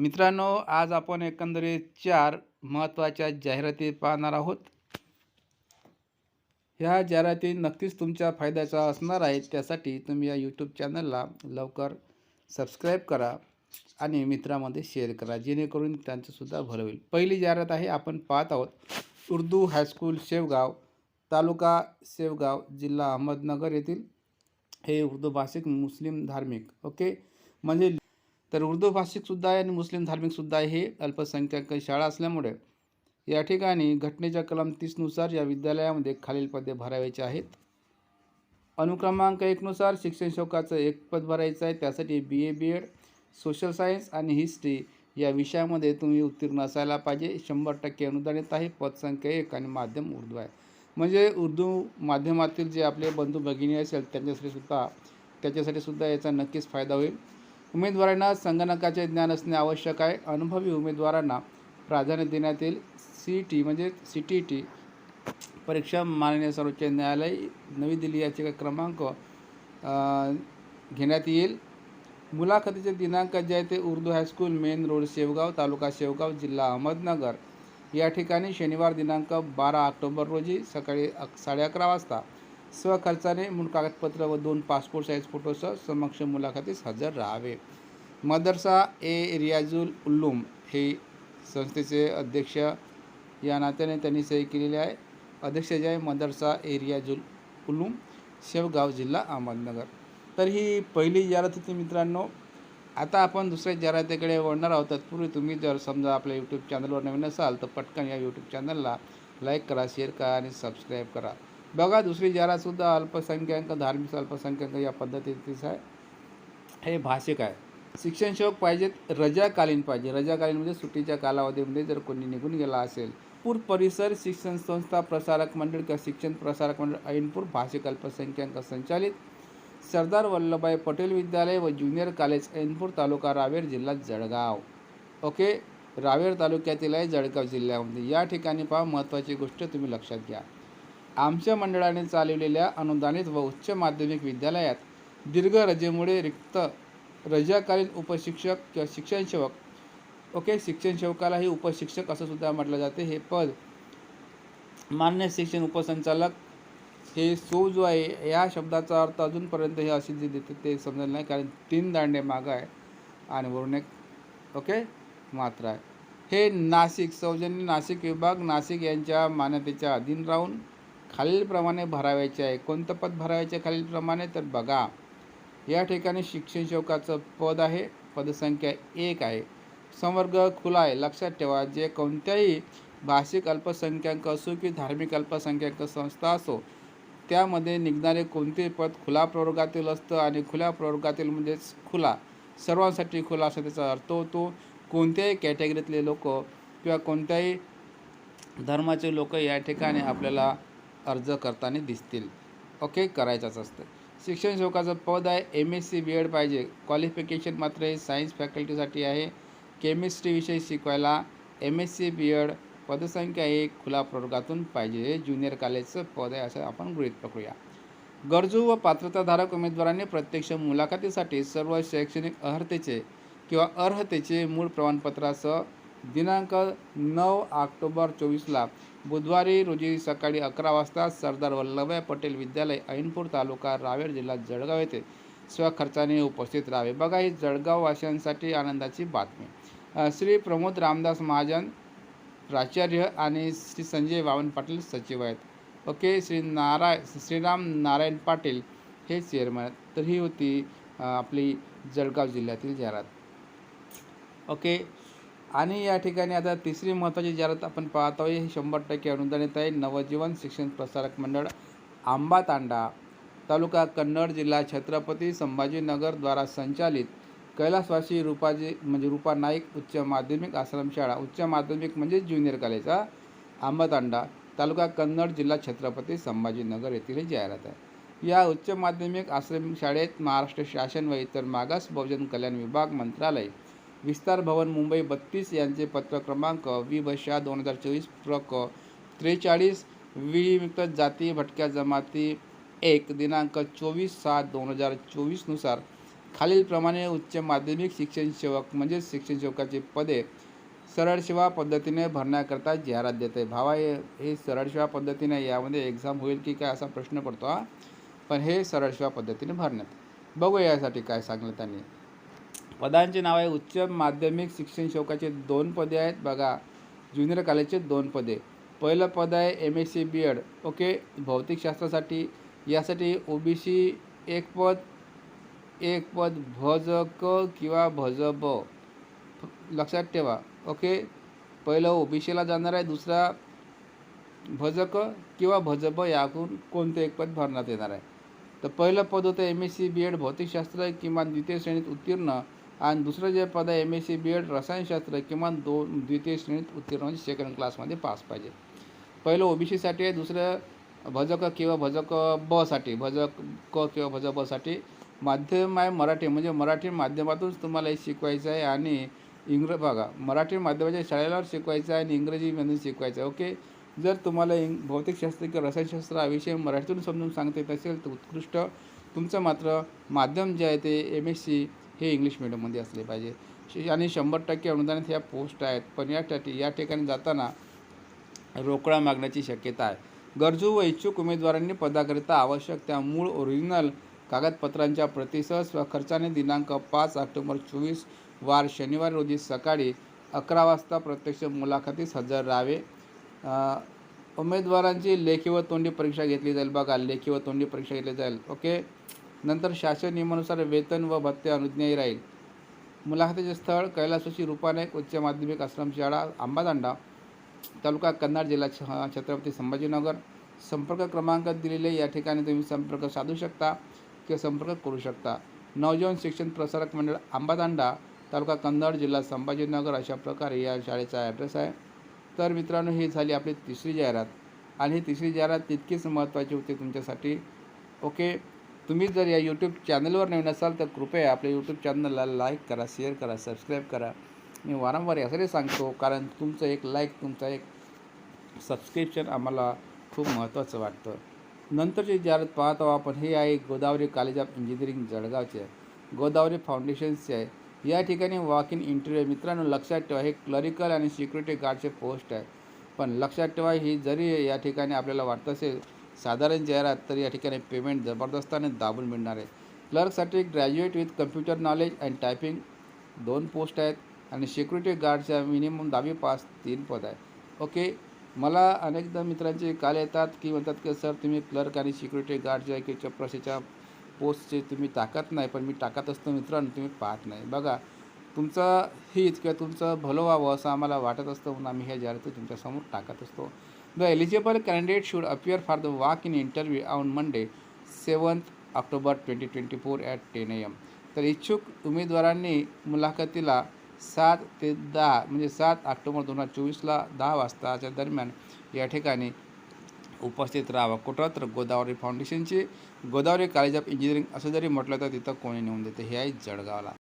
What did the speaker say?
मित्रांनो आज आपण एकंदरीत चार महत्त्वाच्या जाहिराती पाहणार आहोत. ह्या जाहिराती नक्कीच तुमच्या फायद्याच्या असणार आहेत. त्यासाठी तुम्ही या यूट्यूब चॅनलला लवकर सबस्क्राईब करा आणि मित्रामध्ये शेअर करा जेणेकरून त्यांचंसुद्धा भलं होईल. पहिली जाहिरात आहे आपण पाहत आहोत. उर्दू हायस्कूल शेवगाव तालुका शेवगाव जिल्हा अहमदनगर येथील. हे उर्दू भाषिक मुस्लिम धार्मिक ओके? म्हणजे तर उर्दू भाषिकसुद्धा आहे आणि मुस्लिम धार्मिकसुद्धा आहे. हे अल्पसंख्याक शाळा असल्यामुळे या ठिकाणी घटनेच्या कलम तीसनुसार या विद्यालयामध्ये खालील पदे भरावायचे आहेत. अनुक्रमांक एकनुसार शिक्षण शुल्काचं एक पद भरायचं आहे. त्यासाठी B A B Ed social science आणि हिस्ट्री या विषयामध्ये तुम्ही उत्तीर्ण असायला पाहिजे. शंभर टक्के अनुदानित आहे. पदसंख्या एक आणि माध्यम उर्दू आहे. म्हणजे उर्दू माध्यमातील जे आपले बंधू भगिनी असेल त्यांच्यासाठी सुद्धा त्याच्यासाठी सुद्धा याचा नक्कीच फायदा होईल. उमेदवारांना संगणकाचे ज्ञान असणे आवश्यक आहे. अनुभवी उमेदवारांना प्राधान्य देण्यात येईल सी टी म्हणजे सी टी टी परीक्षा माननीय सर्वोच्च न्यायालय नवी दिल्ली याचिका क्रमांक घेण्यात येईल. मुलाखतीचे दिनांक जे आहे ते Urdu high school main road Shevgaon taluka Shevgaon जिल्हा अहमदनगर. या ठिकाणी शनिवार दिनांक बारा ऑक्टोबर रोजी सकाळी अक साडे अकरा वाजता स्वखर्चाने मूळ कागदपत्र व दोन पासपोर्ट साईज फोटोसह समक्ष मुलाखतीस हजर राहावे. मदरसा ए रियाजुल उल्लूम हे संस्थेचे अध्यक्ष या नात्याने त्यांनी सही केलेली आहे. अध्यक्ष जे आहे मदरसा ए रियाजुल उल्लूम शेवगाव जिल्हा अहमदनगर. तर ही पहिली जाहिरात होती मित्रांनो. आता आपण दुसऱ्या जाहिरातीकडे वळणार आहोत. तत्पूर्वी तुम्ही जर समजा आपल्या यूट्यूब चॅनलवर नवीन असाल तर पटकन या यूट्यूब चॅनलला लाईक करा शेअर करा आणि सबस्क्राईब करा. बघा दुसरी जाहिरातसुद्धा अल्पसंख्याक धार्मिक अल्पसंख्याक या पद्धतीचीच आहे. हे भाषिक आहे. शिक्षण सेवक पाहिजेत रजाकालीन पाहिजे. रजाकालीन म्हणजे सुट्टीच्या कालावधीमध्ये जर कोणी निघून गेला असेल पूर परिसर शिक्षण संस्था प्रसारक मंडळ किंवा शिक्षण प्रसारक मंडळ ऐनपूर भाषिक अल्पसंख्याक संचालित. सरदार वल्लभभाई पटेल विद्यालय व ज्युनियर कॉलेज ऐनपूर तालुका रावेर जिल्हा जळगाव. ओके? रावेर तालुक्यातील आहे जळगाव जिल्ह्यामध्ये. या ठिकाणी पहा महत्त्वाची गोष्ट तुम्ही लक्षात घ्या. आमच्या मंडळाने चालवलेल्या अनुदानित व उच्च माध्यमिक विद्यालयात दीर्घ रजेमुळे रिक्त रजाकालीन उपशिक्षक किंवा शिक्षण सेवक ओके शिक्षण सेवकालाही उपशिक्षक असं सुद्धा म्हटलं जाते. हे पद मान्य शिक्षण उपसंचालक हे सो जो आहे या शब्दाचा अर्थ अजूनपर्यंत हे असे जे देते ते समजलं नाही कारण तीन दांडे मागं आहे आणि वरून एक ओके मात्र आहे. हे नाशिक सौजन्य नाशिक विभाग नाशिक यांच्या मान्यतेच्या अधीन राहून खालीलप्रमाणे भरावायचे आहे. कोणतं पद भरावायचे खालीलप्रमाणे? तर बघा या ठिकाणी शिक्षण शोकाचं पद आहे. पदसंख्या एक आहे. संवर्ग खुला आहे. लक्षात ठेवा जे कोणत्याही भाषिक अल्पसंख्याक असो की धार्मिक अल्पसंख्याक संस्था असो त्यामध्ये निघणारे कोणते पद खुला प्रवर्गातील असतं आणि खुल्या प्रवर्गातील म्हणजेच खुला. सर्वांसाठी खुला असा त्याचा अर्थ होतो. कोणत्याही कॅटेगरीतले लोक किंवा कोणत्याही धर्माचे लोक या ठिकाणी आपल्याला अर्ज करताना दिसतील. ओके? करायचंच असतं. शिक्षण सेवकाचं पद आहे. M S C B Ed पाहिजे. क्वालिफिकेशन मात्र हे सायन्स फॅकल्टीसाठी आहे. केमिस्ट्री विषय शिकवायला M S C B Ed पदसंख्या एक खुला प्रवर्गातून पाहिजे. हे ज्युनियर कॉलेजचं पद आहे असं आपण गृहीत पकडूया गरजू व पात्रताधारक उमेदवारांनी प्रत्यक्ष मुलाखतीसाठी सर्व शैक्षणिक अर्हतेचे किंवा अर्हतेचे मूळ प्रमाणपत्रासह दिनांक नऊ ऑक्टोबर चोवीसला बुधवारी रोजी सकाळी अकरा वाजता सरदार वल्लभभाई पटेल विद्यालय ऐनपूर तालुका रावेर जिल्हा जळगाव येथे स्वखर्चाने उपस्थित राहावे. बघा ही जळगाव वासियांसाठी आनंदाची बातमी. श्री प्रमोद रामदास महाजन प्राचार्य आणि श्री संजय वामन पाटील सचिव आहेत. ओके श्री नाराय श्रीराम नारायण पाटील हे चेअरमन आहेत. तर ही होती आपली जळगाव जिल्ह्यातील जाहिरात. ओके आणि या ठिकाणी आता तिसरी महत्त्वाची जाहिरात आपण पाहत आहोत हे शंभर टक्के अनुदानित आहे नवजीवन शिक्षण प्रसारक मंडळ आंबा तांडा तालुका कन्नड जिल्हा छत्रपती संभाजीनगरद्वारा संचालित कैलासवासी रूपाजी म्हणजे रूपा नाईक उच्च माध्यमिक आश्रमशाळा उच्च माध्यमिक म्हणजे ज्युनियर कॉलेज हा आंबातांडा तालुका कन्नड जिल्हा छत्रपती संभाजीनगर येथील ही जाहिरात आहे. या उच्च माध्यमिक आश्रम शाळेत महाराष्ट्र शासन व इतर मागास बहुजन कल्याण विभाग मंत्रालय विस्तार भवन मुंबई बत्तीस यांचे पत्र क्रमांक वी बशा दोन हजार चोवीस प्रक त्रेचाळीस विमुक्त जाती भटक्या जमाती एक दिनांक चोवीस सात दोन हजार चोवीसनुसार खालीलप्रमाणे उच्च माध्यमिक शिक्षण सेवक म्हणजेच शिक्षण सेवकाची पदे सरळ सेवा पद्धतीने भरण्याकरता जाहिरात देते. भावा हे हे सरळ सेवा पद्धतीने यामध्ये एक्झाम होईल की काय असा प्रश्न पडतो हा. पण हे सरळ सेवा पद्धतीने भरण्यात. बघूया यासाठी काय सांगलं त्यांनी. पदांचे नाव आहे उच्च माध्यमिक शिक्षण शौकाचे दोन पदे आहेत. बघा ज्युनियर कॉलेजचे दोन पदे. पहिलं पद आहे M S C B Ed okay भौतिकशास्त्रासाठी. यासाठी ओ बी सी एक पद एक पद भज क किंवा भज ब लक्षात ठेवा. ओके पहिलं ओ बी सीला जाणार आहे. दुसरा भज क किंवा भज ब याकून कोणतं एक पद भरण्यात येणार आहे? तर पहिलं पद होतं M S C B Ed भौतिकशास्त्र किमान द्वितीय श्रेणीत उत्तीर्ण. आणि दुसरं जे पद आहे M S C B Ed रसायनशास्त्र किमान दोन द्वितीय श्रेणीत उत्तीर्ण म्हणजे सेकंड क्लासमध्ये पास पाहिजे. पहिलं ओ बी सीसाठी आहे दुसरं भजक किंवा भजक बसाठी भजक क किंवा भजक बसाठी माध्यम आहे मराठी म्हणजे मराठी माध्यमातूनच तुम्हाला हे शिकवायचं आहे आणि इंग्र बघा मराठी माध्यमाच्या शाळेला शिकवायचं आहे आणि इंग्रजीमधून शिकवायचं आहे ओके? जर तुम्हाला इंग भौतिकशास्त्र किंवा रसायनशास्त्र हा विषय मराठीतून समजून सांगता येत असेल तर उत्कृष्ट. तुमचं मात्र माध्यम जे आहे ते एम एस सी हे इंग्लिश मिडियममध्ये असले पाहिजे. श- आणि शंभर टक्के अनुदानित ह्या पोस्ट आहेत. पण या ठिकाणी या ठिकाणी जाताना रोकडा मागण्याची शक्यता आहे. गरजू व इच्छुक उमेदवारांनी पदाकरिता आवश्यक त्या मूळ ओरिजिनल कागदपत्रांच्या प्रतिसह स्वखर्चाने दिनांक पाच ऑक्टोबर चोवीस वार शनिवार रोजी सकाळी अकरा वाजता प्रत्यक्ष मुलाखतीस हजर राहावे. उमेदवारांची लेखी व तोंडी परीक्षा घेतली जाईल. बघा लेखी व तोंडी परीक्षा घेतली जाईल. ओके? नंतर शासन नियमानुसार वेतन व भत्ते अनुज्ञेय राहील. मुलाखतीचे स्थळ कैलासोशी रूपानायक उच्च माध्यमिक आश्रमशाळा आंबादांडा तालुका कन्नड जिल्हा छ- छत्रपती संभाजीनगर. संपर्क क्रमांक दिलेले या ठिकाणी तुम्ही संपर्क साधू शकता किंवा संपर्क करू शकता. नवजीवन शिक्षण प्रसारक मंडळ आंबादांडा तालुका कन्नड जिल्हा संभाजीनगर अशा प्रकारे या शाळेचा ॲड्रेस आहे. तर मित्रांनो ही झाली आपली तिसरी जाहिरात. आणि ही तिसरी जाहिरात तितकीच महत्त्वाची होती तुमच्यासाठी. ओके? तुम्ही जर या यूट्यूब चॅनलवर नवीन असाल तर कृपया आपल्या यूट्यूब चॅनलला लाईक करा शेअर करा सबस्क्राईब करा. मी वारंवार यासाठी सांगतो कारण तुमचं एक लाईक तुमचा एक सबस्क्रिप्शन आम्हाला खूप महत्त्वाचं वाटतं. नंतरची जाहिरात पाहत आहोत आपण हे आहे गोदावरी कॉलेज ऑफ इंजिनिअरिंग जळगावचे. आहे गोदावरी फाउंडेशनचे आहे. या ठिकाणी वॉक इन इंटरव्ह्यू मित्रांनो लक्षात ठेवा हे क्लरिकल आणि सिक्युरिटी गार्डचे पोस्ट आहे. पण लक्षात ठेवा ही जरी या ठिकाणी आपल्याला वाटत असेल साधारण जाहिरात तर या ठिकाणी पेमेंट जबरदस्ताने दाबून मिळणार आहे. क्लर्कसाठी graduate with computer knowledge and typing दोन पोस्ट आहेत आणि सिक्युरिटी गार्डच्या मिनिमम दहावी पास तीन पद आहे. ओके मला अनेकदा मित्रांचे काल येतात की म्हणतात की सर तुम्ही क्लर्क आणि सिक्युरिटी गार्डच्या की चपराशीच्या पोस्टचे तुम्ही टाकत नाही पण मी टाकत असतो मित्रांनो तुम्ही पाहत नाही. बघा तुमचं हित किंवा तुमचं भलं व्हावं असं आम्हाला वाटत असतं म्हणून आम्ही ह्या जाहिराती तुमच्यासमोर टाकत असतो. The eligible candidate should appear for the walk in interview on Monday seventh October twenty twenty four at ten A M तर इच्छुक उमेदवारांनी मुलाखतीला सात ते दहा म्हणजे सात ऑक्टोबर दोन हजार चोवीसला दहा वाजताच्या दरम्यान या ठिकाणी उपस्थित राहावं. कुठं तर गोदावरी फाउंडेशनची गोदावरी कॉलेज ऑफ इंजिनिअरिंग असं जरी म्हटलं तर तिथं कोणी नेऊन देते. हे आहे जळगावला.